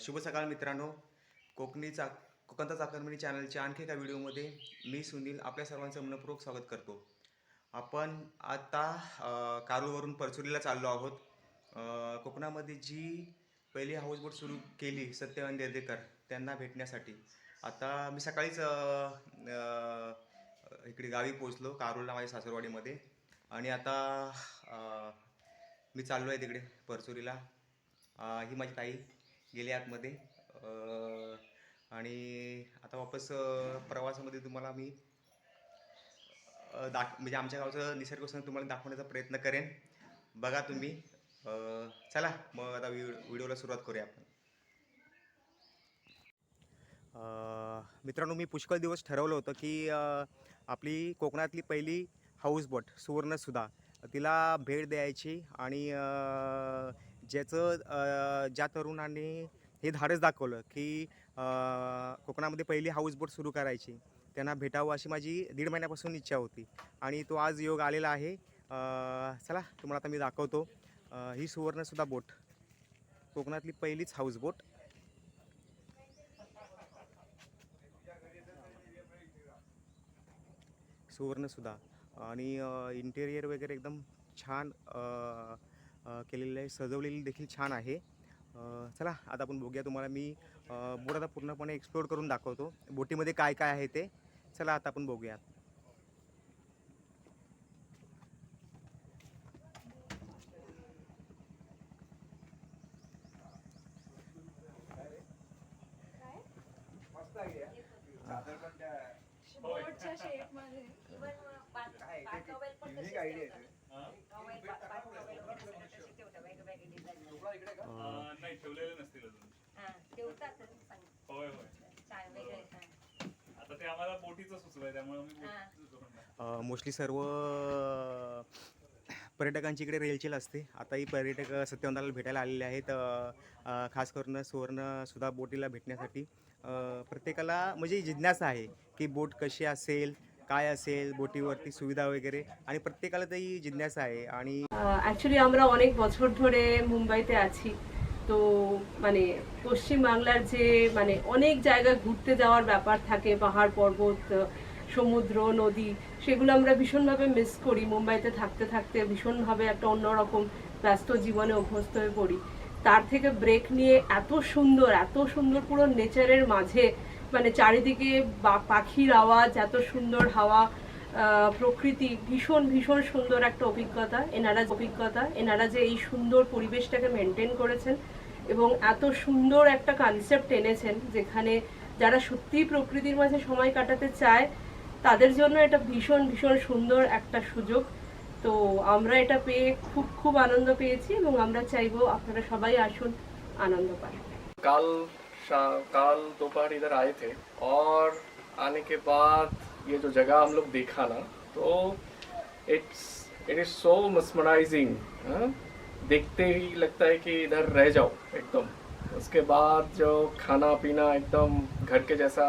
शुभ सकाळ मित्रांनो. कोकणी चा कोकणचा चाकरमणी चॅनलच्या आणखी एका व्हिडिओमध्ये मी सुनील आपल्या सर्वांचं मनपूर्वक स्वागत करतो. आपण आता कारूरवरून परचुरीला चाललो आहोत. कोकणामध्ये जी पहिली हाऊसबोट सुरू केली सत्यवान देर्देकर त्यांना भेटण्यासाठी. आता मी सकाळीच इकडे गावी पोचलो कारूरला माझ्या सासरवाडीमध्ये. आणि आता मी चाललो आहे तिकडे परचुरीला. ही माझी ताई. गेले आतमध्ये. आणि आता वापस प्रवासामध्ये तुम्हाला मी दाख म्हणजे आमच्या गावचं निसर्ग तुम्हाला दाखवण्याचा प्रयत्न करेन. बघा तुम्ही. चला मग आता व्हिडिओला सुरुवात करूया आपण. मित्रांनो मी पुष्कळ दिवस ठरवलं होतं की आपली कोकणातली पहिली हाऊसबोट सुवर्णसुधा तिला भेट द्यायची आणि ज्याचं ज्या तरुणांनी हे धाडस दाखवलं की कोकणामध्ये पहिली हाऊस बोट सुरू करायची. त्यांना भेटावं अशी माझी दीड महिन्यापासून इच्छा होती. आणि तो आज योग आलेला आहे. चला तुम्हाला आता मी दाखवतो. ही सुवर्णसुद्धा बोट कोकणातली पहिलीच हाऊस बोट आणि इंटेरियर वगैरे एकदम छान केलेलं आहे. सजवलेली देखील छान आहे. चला आता आपण बघूया तुम्हाला मी बोट आता पूर्णपणे एक्सप्लोर करून दाखवतो. बोटीमध्ये काय काय आहे ते. चला आता आपण बघूया अ, नाही ठेवलेले नसतील अजून. होय होय. आता ते आम्हाला बोटीचं सुचलंय त्यामुळे बोटीचं. मोस्टली सर्व पर्यटकांची इकडे रेलचेल असते. आताही पर्यटक सत्यवंताला भेटायला आलेले आहेत. अ, अ, खास करून सुवर्ण सुद्धा बोटीला भेटण्यासाठी. अ, प्रत्येकाला म्हणजे जिज्ञासा आहे की बोट कशी असेल काय असेल बोटीवरती सुविधा वगैरे आणि प्रत्येकाला ती जिज्ञासा आहे आणि অ্যাকচুয়ালি আমরা অনেক বছর ধরে মুম্বাইতে আছি তো মানে পশ্চিম বাংলার যে মানে অনেক জায়গায় ঘুরতে যাওয়ার ব্যাপার থাকে পাহাড় পর্বত আহ, সমুদ্র নদী সেগুলো আমরা ভীষণভাবে মিস করি মুম্বাইতে থাকতে থাকতে ভীষণভাবে একটা অন্যরকম ব্যস্ত জীবনে অভ্যস্ত হয়ে পড়ি তার থেকে ব্রেক নিয়ে এত সুন্দর এত সুন্দর পুরো নেচারের মাঝে মানে চারিদিকে পাখির আওয়াজ, এত সুন্দর হাওয়া প্রকৃতি, ভীষণ ভীষণ সুন্দর একটা অভিজ্ঞতা, এনারা অভিজ্ঞতা, এনারা যে এই সুন্দর পরিবেশটাকে মেনটেন করেছেন এবং এত সুন্দর একটা কনসেপ্ট এনেছেন যেখানে যারা সত্যিই প্রকৃতির মাঝে সময় কাটাতে চায়, তাদের জন্য এটা ভীষণ ভীষণ সুন্দর একটা সুযোগ। তো আমরা এটা পেয়ে খুব খুব আনন্দ পেয়েছি এবং আমরা চাইব আপনারা সবাই আসুন আনন্দ পান। কাল कल दोपहर इधर आए थे और आने के बाद ये जो जगह हम लोग देखा ना तो it's it is so mesmerising देखते ही लगता है कि इधर रह जाओ एकदम। उसके बाद जो खाना पीना एकदम घर के जैसा,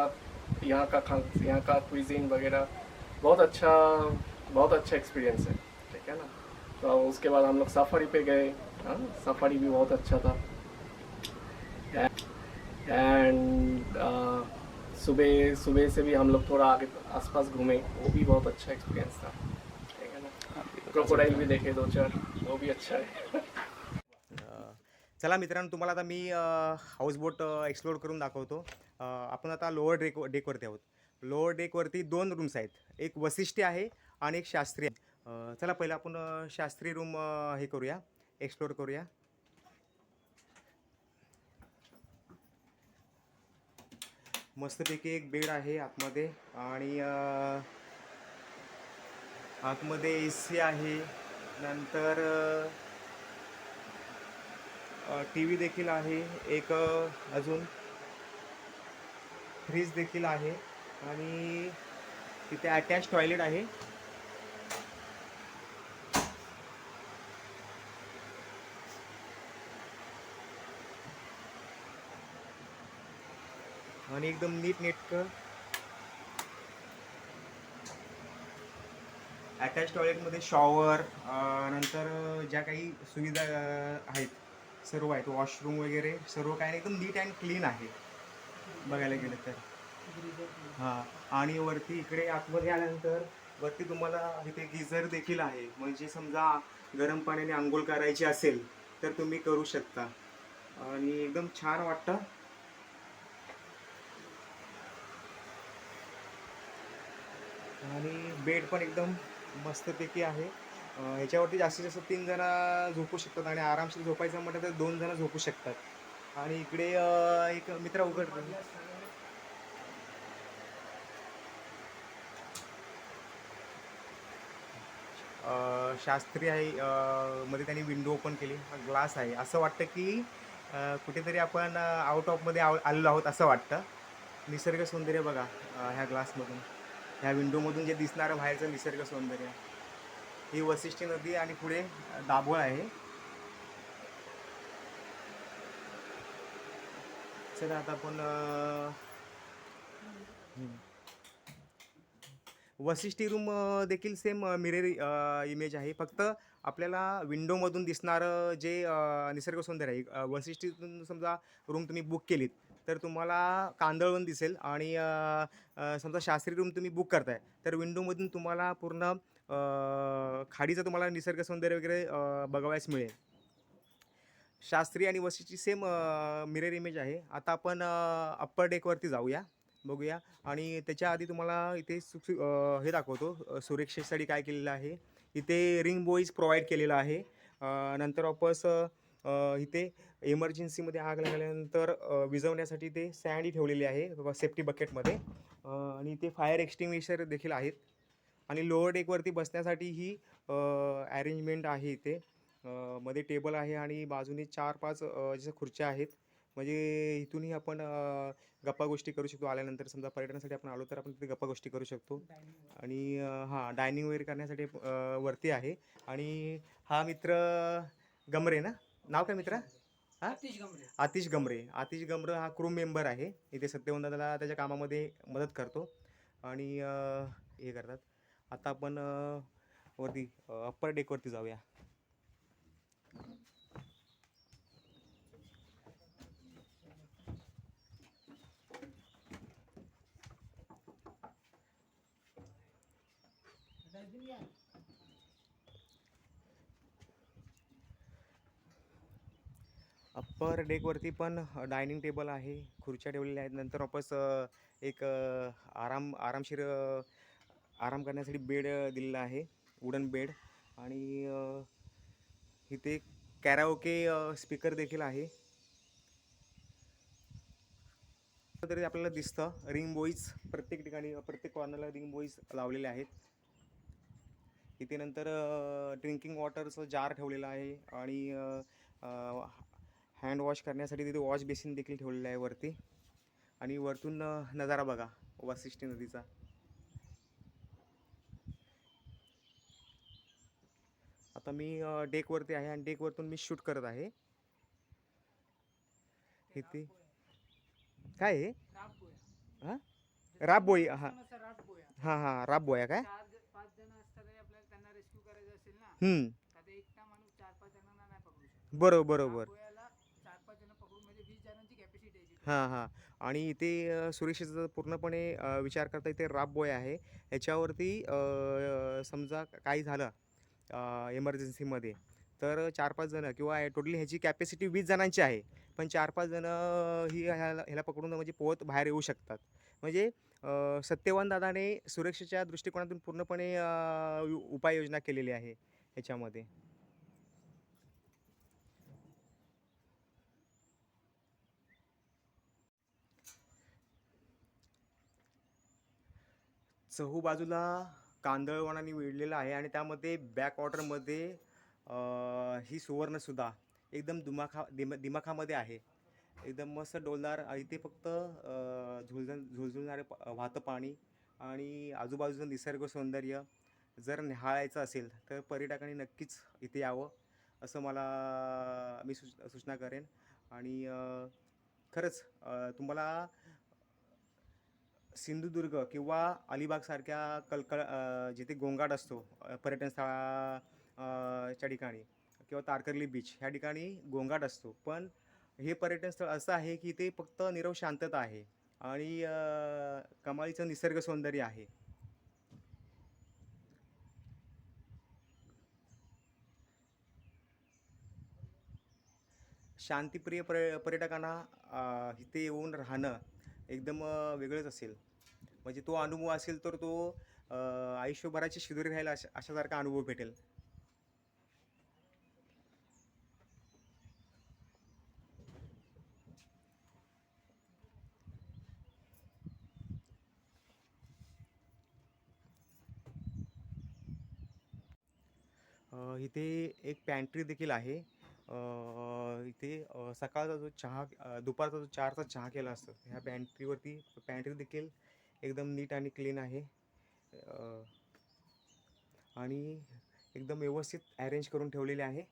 यहाँ का खा यहाँ का क्विजीन वगैरह, बहुत अच्छा बहुत अच्छा एक्सपीरियंस है, ठीक है ना? तो उसके बाद हम लोग सफारी पे गए हाँ? सफारी भी बहुत अच्छा था। एंड uh, सुबह सुबह से भी हम लोग थोड़ा आगे आसपास घूमे वो भी बहुत अच्छा एक्सपीरियंस था। ठीक है ना? क्रोकोडाइल भी देखे दो चार वो भी अच्छा है। चला मित्रांनो तुम्हाला आता मी हाऊसबोट एक्सप्लोर करून दाखवतो. आपण आता लोअर डेक डेकवरती आहोत. लोअर डेकवरती दोन रूम्स आहेत. एक वसिष्ठी आहे आणि एक शास्त्रीय चला पहिलं आपण शास्त्रीय रूम हे करूया. एक्सप्लोर करूया. मस्तपैकी एक बेड आहे आतमध्ये आणि आतमध्ये ए सी आहे. नंतर टी व्ही देखील आहे. एक अजून फ्रीज देखील आहे. आणि तिथे अटॅच टॉयलेट आहे. आणि एकदम नीट नेटकं. अटॅच टॉयलेटमध्ये शॉवर नंतर ज्या काही सुविधा आहेत सर्व आहेत वॉशरूम वगैरे सर्व काय नाही एकदम नीट अँड क्लीन आहे. बघायला गेलं तर. हां आणि वरती इकडे आतमध्ये आल्यानंतर वरती तुम्हाला इथे गिझर देखील आहे. म्हणजे समजा गरम पाण्याने आंघोळ करायची असेल तर तुम्ही करू शकता. आणि एकदम छान वाटतं. आणि बेड पण एकदम मस्तपैकी आहे. ह्याच्यावरती जास्तीत जास्त तीन जण झोपू शकतात आणि आरामशीर झोपायचं म्हटलं तर दोन जण झोपू शकतात. आणि इकडे एक मित्र उघड शास्त्री आहे मध्ये त्यांनी विंडो ओपन केली. ग्लास आहे. असं वाटतं की कुठेतरी आपण आउट ऑफमध्ये आलेलो आहोत असं वाटतं. निसर्ग सौंदर्य बघा ह्या ग्लासमधून ह्या विंडोमधून जे दिसणारं बाहेरचं निसर्ग सौंदर्य ही वशिष्ठी नदी आणि पुढे दाभोळ आहे. चला आता आपण वशिष्ठी वसिष्ठी रूम देखील सेम मिरेर इमेज आहे. फक्त आपल्याला विंडोमधून दिसणारं जे निसर्ग सौंदर्य आहे वशिष्ठीतून समजा रूम तुम्ही बुक केलीत तर तुम्हाला कांदळवन दिसेल आणि समजा शास्त्री रूम तुम्ही बुक करताय तर विंडोमधून तुम्हाला पूर्ण खाडीचं तुम्हाला निसर्ग सौंदर्य वगैरे बघावयास मिळेल. शास्त्री आणि वशीची सेम मिरर इमेज आहे. आता आपण अप्पर डेकवरती जाऊया बघूया. आणि त्याच्या आधी तुम्हाला इथे सु हे दाखवतो सुरक्षेसाठी काय केलेलं आहे. इथे रिंग बॉईज प्रोव्हाइड केलेलं आहे. नंतर वापस इथे इमर्जन्सीमध्ये आग लागल्यानंतर विझवण्यासाठी ते सँडी ठेवलेली आहे सेफ्टी बकेटमध्ये. आणि ते फायर एक्स्टिंग्विशर देखील आहेत. आणि लोअर डेकवरती बसण्यासाठी ही अरेंजमेंट आहे इथे. मध्ये टेबल आहे आणि बाजूने चार पाच जसं खुर्च्या आहेत. म्हणजे इथूनही आपण गप्पा गोष्टी करू शकतो. आल्यानंतर समजा पर्यटनासाठी आपण आलो तर आपण तिथे गप्पा गोष्टी करू शकतो. आणि हां डायनिंग वगैरे करण्यासाठी वरती आहे. आणि हा मित्र गमरे ना? नाव काय मित्रा? हां? आतिश गमरे आतिश गमरे हा क्रू मेंबर आहे. इथे सत्यवंत दादाला त्याच्या कामामध्ये मदत करतो. आणि हे करतात. आता आपण वरती अप्पर डेकवरती जाऊया. अप्पर डेकवरती पण डायनिंग टेबल आहे. खुर्च्या ठेवलेल्या आहेत. नंतर वापस एक आराम आरामशीर आराम करण्यासाठी बेड दिलेला आहे. Wooden bed. आणि इथे कॅराओके स्पीकर देखील आहे. तरी आपल्याला दिसतं रिंग बॉईज प्रत्येक ठिकाणी प्रत्येक कॉर्नरला रिंग बॉईज लावलेले आहेत. इथे नंतर ड्रिंकिंग वॉटरचं जार ठेवलेलं आहे. आणि हँड वॉश करण्यासाठी तिथे वॉश बेसिन देखील ठेवलेलं आहे वरती. आणि वरतून नजारा बघा वाशिष्ठी नदीचा. आता मी डेकवरती आहे आणि डेकवरतून मी शूट करत आहे. इथे काय आहे हां? राबबोई हां. हां हां राबबोया काय? ते बरोबर बरोबर गोव्याला चार पाच जण पकडून म्हणजे वीस जणांची कॅपॅसिटी आहे तिथे. हां हां. आणि इथे अ, सुरक्षेचा पूर्णपणे अ, विचार करता इथे राबबोय आहे. ह्याच्यावरती अ, समजा काही झालं इमर्जन्सीमध्ये तर चार पाच जणं किंवा टोटली ह्याची कॅपॅसिटी वीस जणांची आहे. पण चार पाच जणं ही ह्याला ह्याला पकडून म्हणजे पोहत बाहेर येऊ शकतात. म्हणजे अ, सत्यवान दादाने सुरक्षेच्या दृष्टिकोनातून पूर्णपणे अ, उपाययोजना केलेली आहे ह्याच्यामध्ये. चहू बाजूला कांदळवनाने वेढलेलं आहे आणि त्यामध्ये बॅक वॉटरमध्ये ही सुवर्णसुद्धा एकदम दिमाखा दिम दिमाखामध्ये आहे. एकदम मस्त डोलदार आणि इथे फक्त अ, झुलझुल झुलझुलणारे वाहतं पाणी आणि आजूबाजूचं निसर्ग सौंदर्य जर निहाळायचं असेल तर पर्यटकांनी नक्कीच इथे यावं असं मला मी सूच सूचना करेन. आणि खरंच तुम्हाला सिंधुदुर्ग किंवा अलिबागसारख्या कलकल जिथे गोंगाट असतो अ, पर्यटन च्या ठिकाणी किंवा तारकर्ली बीच ह्या ठिकाणी गोंगाट असतो. पण हे पर्यटन स्थळ असं आहे की ते फक्त निरव शांतता आहे आणि कमालीचं निसर्ग सौंदर्य आहे. शांतिप्रिय पर्य पर्यटकांना इथे येऊन राहणं एकदम वेगळंच असेल. म्हणजे तो अनुभव असेल तर तो आयुष्यभराची शिदोरी राहील अशा अशासारखा अनुभव भेटेल. इथे एक पॅन्ट्री देखील आहे. इथे सकाळचा जो चहा दुपारचा जो चारचा चहा केला असतो ह्या पॅन्ट्रीवरती पॅन्ट्री देखील एकदम नीट आणि क्लीन आहे. आणि एकदम व्यवस्थित ॲरेंज करून ठेवलेले आहे.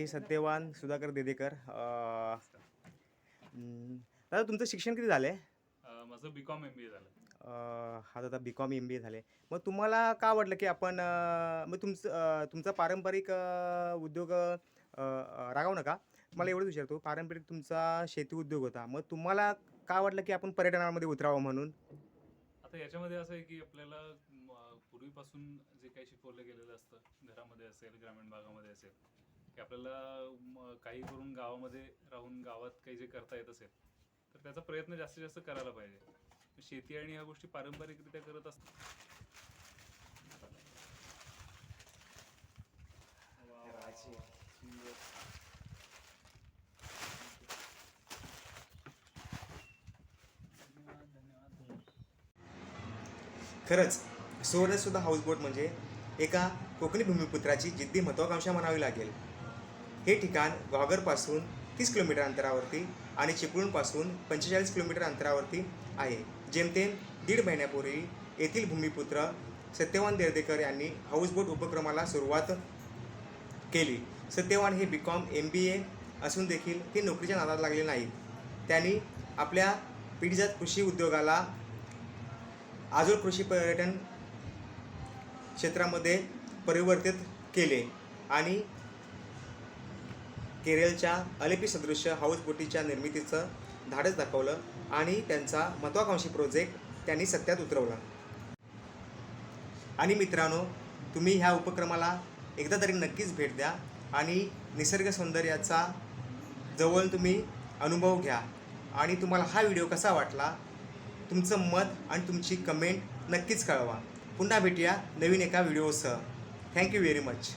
हे सत्यवान सुधाकर देदेकर अ, दादा तुमचं शिक्षण किती झालं आहे अं, माझं बी कॉम एम बी ए झालं. हा दादा बी कॉम एम बी ए झाले. मग तुम्हाला का वाटलं की आपण अ, मग तुमचं अ, तुमचा पारंपरिक अ, उद्योग अ, अ, रागावू नका. मला एवढंच विचारतो पारंपरिक तुमचा शेती उद्योग होता. मग तुम्हाला का वाटलं की आपण पर्यटनामध्ये उतरावं म्हणून? आता याच्यामध्ये असं आहे की आपल्याला म, पूर्वीपासून जे काही शिकवलं गेलेलं असतं घरामध्ये असेल ग्रामीण भागामध्ये असेल की आपल्याला काही करून गावामध्ये राहून गावात काही जे करता येत असेल तर त्याचा प्रयत्न जास्तीत जास्त करायला पाहिजे. शेती आणि ह्या गोष्टी पारंपरिकरित्या करत असतात खरंच सुवर्णसुद्धा हाऊसबोट म्हणजे एका कोकणी भूमिपुत्राची जिद्दी महत्वाकांक्षा म्हणावी लागेल. हे ठिकाण घॉगरपासून तीस किलोमीटर अंतरावरती आणि चिपळूणपासून पंचेचाळीस किलोमीटर अंतरावरती आहे. जेमतेम दीड महिन्यापूर्वी येथील भूमिपुत्र सत्यवान देर्देकर यांनी हाऊसबोट उपक्रमाला सुरुवात केली. सत्यवान हे बी कॉम एम बी ए असून देखील ते नोकरीच्या नादात लागले नाहीत. त्यांनी आपल्या पिढीजात कृषी उद्योगाला आजोळ कृषी पर्यटन क्षेत्रामध्ये परिवर्तित केले आणि केरळच्या अलेपी सदृश्य हाऊसबोटीच्या निर्मितीचं धाडस दाखवलं आणि त्यांचा महत्त्वाकांक्षी प्रोजेक्ट त्यांनी सत्यात उतरवला. आणि मित्रांनो तुम्ही ह्या उपक्रमाला एकदा तरी नक्कीच भेट द्या आणि निसर्ग सौंदर्याचा जवळ तुम्ही अनुभव घ्या. आणि तुम्हाला हा व्हिडिओ कसा वाटला तुमचं मत आणि तुमची कमेंट नक्कीच कळवा. पुन्हा भेटूया नवीन एका व्हिडिओसह. Thank you very much